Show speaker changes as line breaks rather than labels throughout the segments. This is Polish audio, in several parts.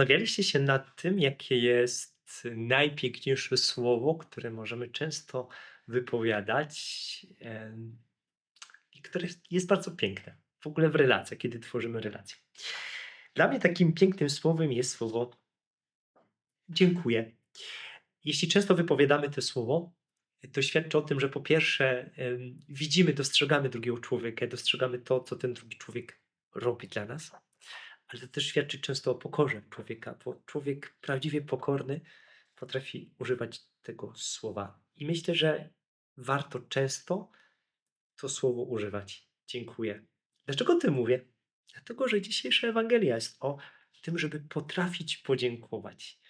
Zastanawialiście się nad tym, jakie jest najpiękniejsze słowo, które możemy często wypowiadać i które jest bardzo piękne w ogóle w relacjach, kiedy tworzymy relacje. Dla mnie takim pięknym słowem jest słowo dziękuję. Jeśli często wypowiadamy to słowo, to świadczy o tym, że po pierwsze widzimy, dostrzegamy drugiego człowieka, dostrzegamy to, co ten drugi człowiek robi dla nas, ale to też świadczy często o pokorze człowieka, bo człowiek prawdziwie pokorny potrafi używać tego słowa. I myślę, że warto często to słowo używać. Dziękuję. Dlaczego o tym mówię? Dlatego, że dzisiejsza Ewangelia jest o tym, żeby potrafić podziękować.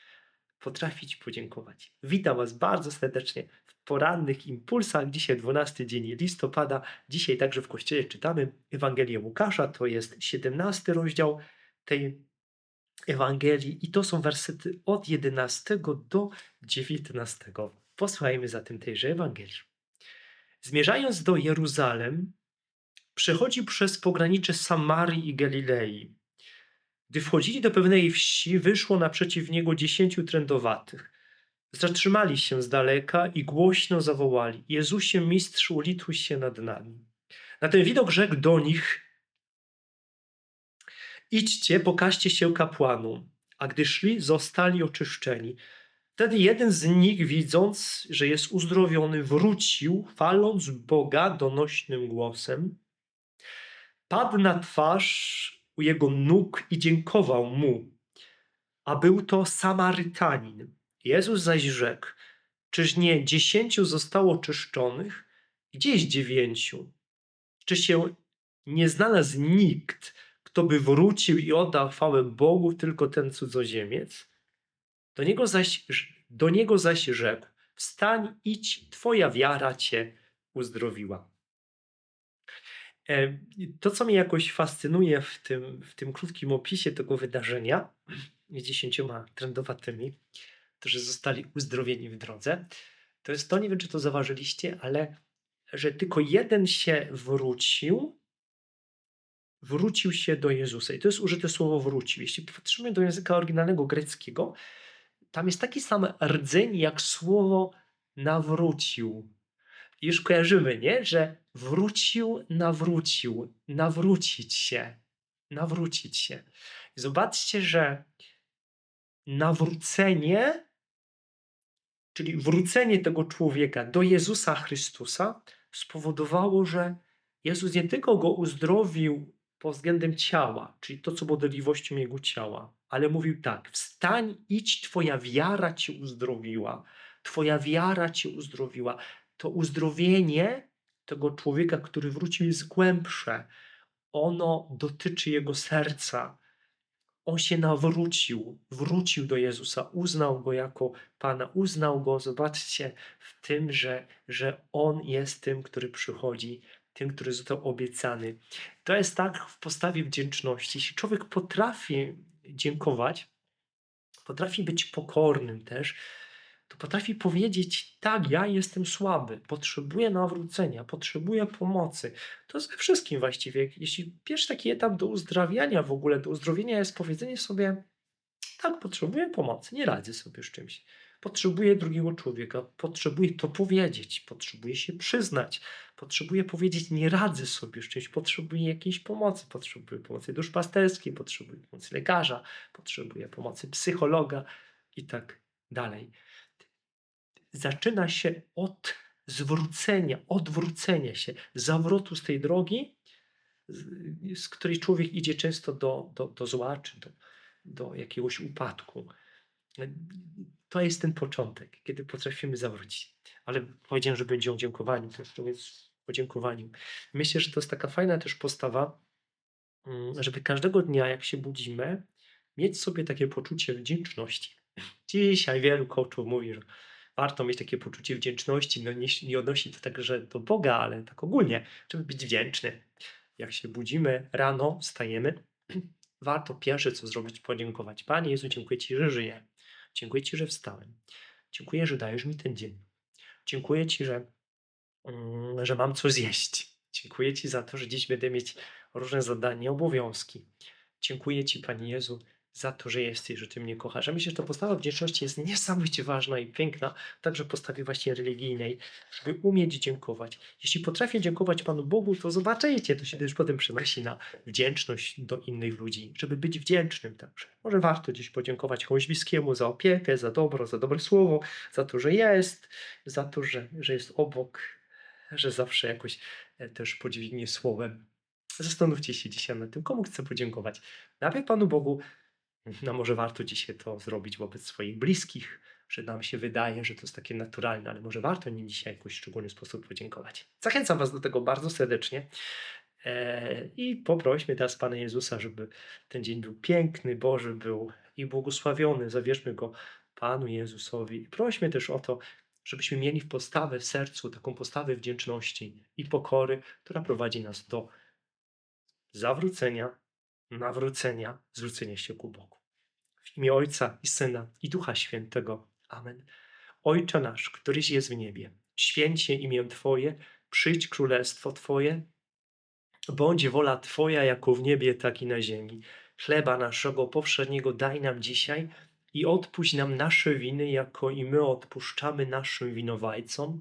Potrafić podziękować. Witam Was bardzo serdecznie w porannych impulsach. Dzisiaj 12 dzień listopada. Dzisiaj także w kościele czytamy Ewangelię Łukasza. To jest 17 rozdział tej Ewangelii i to są wersety od 11 do 19. Posłuchajmy zatem tejże Ewangelii. Zmierzając do Jeruzalem, przechodził przez pogranicze Samarii i Galilei. Gdy wchodzili do pewnej wsi, wyszło naprzeciw niego dziesięciu trędowatych. Zatrzymali się z daleka i głośno zawołali: Jezusie, mistrzu, lituj się nad nami. Na ten widok rzekł do nich: Idźcie, pokażcie się kapłanom. A gdy szli, zostali oczyszczeni. Wtedy jeden z nich, widząc, że jest uzdrowiony, wrócił, chwaląc Boga donośnym głosem. Padł na twarz u jego nóg i dziękował mu. A był to Samarytanin. Jezus zaś rzekł: Czyż nie dziesięciu zostało czyszczonych? Gdzie jest dziewięciu? Czy się nie znalazł nikt, kto by wrócił i oddał chwałę Bogu, tylko ten cudzoziemiec? Do niego zaś, do niego zaś rzekł: Wstań, idź, twoja wiara cię uzdrowiła. E, to, co mnie jakoś fascynuje w tym, w tym krótkim opisie tego wydarzenia z dziesięcioma trendowatymi, którzy zostali uzdrowieni w drodze, to jest to, nie wiem, czy to zauważyliście, ale że tylko jeden się wrócił, wrócił się do Jezusa. I to jest użyte słowo wrócił. Jeśli patrzymy do języka oryginalnego greckiego, tam jest taki sam rdzeń jak słowo nawrócił. Już kojarzymy, nie? Że wrócił, nawrócił, nawrócić się, nawrócić się. Zobaczcie, że nawrócenie, czyli wrócenie tego człowieka do Jezusa Chrystusa, spowodowało, że Jezus nie tylko go uzdrowił pod względem ciała, czyli to, co było dolegliwością jego ciała, ale mówił tak: Wstań, idź, Twoja wiara Cię uzdrowiła. Twoja wiara Cię uzdrowiła. To uzdrowienie tego człowieka, który wrócił, jest głębsze. Ono dotyczy jego serca. On się nawrócił, wrócił do Jezusa, uznał go jako Pana, uznał go, zobaczcie, w tym, że, że On jest tym, który przychodzi tym, który został obiecany. To jest tak w postawie wdzięczności. Jeśli człowiek potrafi dziękować, potrafi być pokornym też, to potrafi powiedzieć: Tak, ja jestem słaby, potrzebuję nawrócenia, potrzebuję pomocy. To jest we wszystkim właściwie. Jeśli pierwszy taki etap do uzdrawiania w ogóle, do uzdrowienia jest powiedzenie sobie: Tak, potrzebuję pomocy, nie radzę sobie z czymś. Potrzebuję drugiego człowieka, potrzebuję to powiedzieć, potrzebuję się przyznać, potrzebuję powiedzieć, nie radzę sobie z czymś, potrzebuję jakiejś pomocy, potrzebuję pomocy duszpasterskiej, potrzebuję pomocy lekarza, potrzebuję pomocy psychologa i tak dalej. Zaczyna się od zwrócenia, odwrócenia się, zawrotu z tej drogi, z której człowiek idzie często do, do, do zła czy do, do jakiegoś upadku to jest ten początek, kiedy potrafimy zawrócić. Ale powiedziałem, że będzie o dziękowaniu, to jest o dziękowaniu. Myślę, że to jest taka fajna też postawa, mm, żeby każdego dnia, jak się budzimy, mieć sobie takie poczucie wdzięczności. Dzisiaj wielu coachów mówi, że warto mieć takie poczucie wdzięczności. No nie, nie odnosi to także do Boga, ale tak ogólnie, żeby być wdzięczny. Jak się budzimy rano, wstajemy, warto pierwsze co zrobić, podziękować. Panie Jezu, dziękuję Ci, że żyję. Dziękuję Ci, że wstałem. Dziękuję, że dajesz mi ten dzień. Dziękuję Ci, że, mm, że mam co zjeść. Dziękuję Ci za to, że dziś będę mieć różne zadania, obowiązki. Dziękuję Ci, Panie Jezu, za to, że jesteś, że Ty mnie kochasz. Ja myślę, że ta postawa wdzięczności jest niesamowicie ważna i piękna, także postawie właśnie religijnej, żeby umieć dziękować. Jeśli potrafię dziękować Panu Bogu, to zobaczycie, to się też potem przenosi na wdzięczność do innych ludzi, żeby być wdzięcznym także. Może warto dziś podziękować komuś bliskiemu za opiekę, za dobro, za dobre słowo, za to, że jest, za to, że, że jest obok, że zawsze jakoś e, też podźwignie słowem. Zastanówcie się dzisiaj nad tym, komu chcę podziękować. Najpierw Panu Bogu, no może warto dzisiaj to zrobić wobec swoich bliskich, że nam się wydaje, że to jest takie naturalne, ale może warto nim dzisiaj w jakiś szczególny sposób podziękować. Zachęcam Was do tego bardzo serdecznie. E, I poprośmy teraz Pana Jezusa, żeby ten dzień był piękny, Boży był i błogosławiony. Zawierzmy go Panu Jezusowi. I prośmy też o to, żebyśmy mieli w postawę w sercu taką postawę wdzięczności i pokory, która prowadzi nas do zawrócenia, nawrócenia, zwrócenia się ku Bogu. W imię Ojca i Syna i Ducha Świętego. Amen. Ojcze nasz, któryś jest w niebie, święć się imię Twoje, przyjdź królestwo Twoje, bądź wola Twoja jako w niebie, tak i na ziemi. Chleba naszego powszedniego daj nam dzisiaj i odpuść nam nasze winy, jako i my odpuszczamy naszym winowajcom.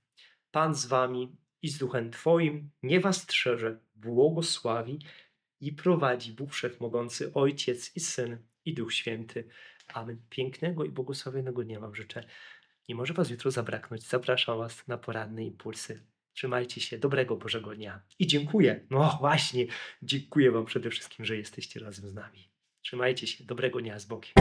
Pan z wami i z duchem Twoim, nie was strzeże, błogosławi i prowadzi Bóg Wszechmogący, Ojciec i Syn i Duch Święty. Amen. Pięknego i błogosławionego dnia Wam życzę. Nie może Was jutro zabraknąć. Zapraszam Was na poranne impulsy. Trzymajcie się. Dobrego Bożego dnia. I dziękuję. No właśnie, dziękuję Wam przede wszystkim, że jesteście razem z nami. Trzymajcie się. Dobrego dnia z Bogiem.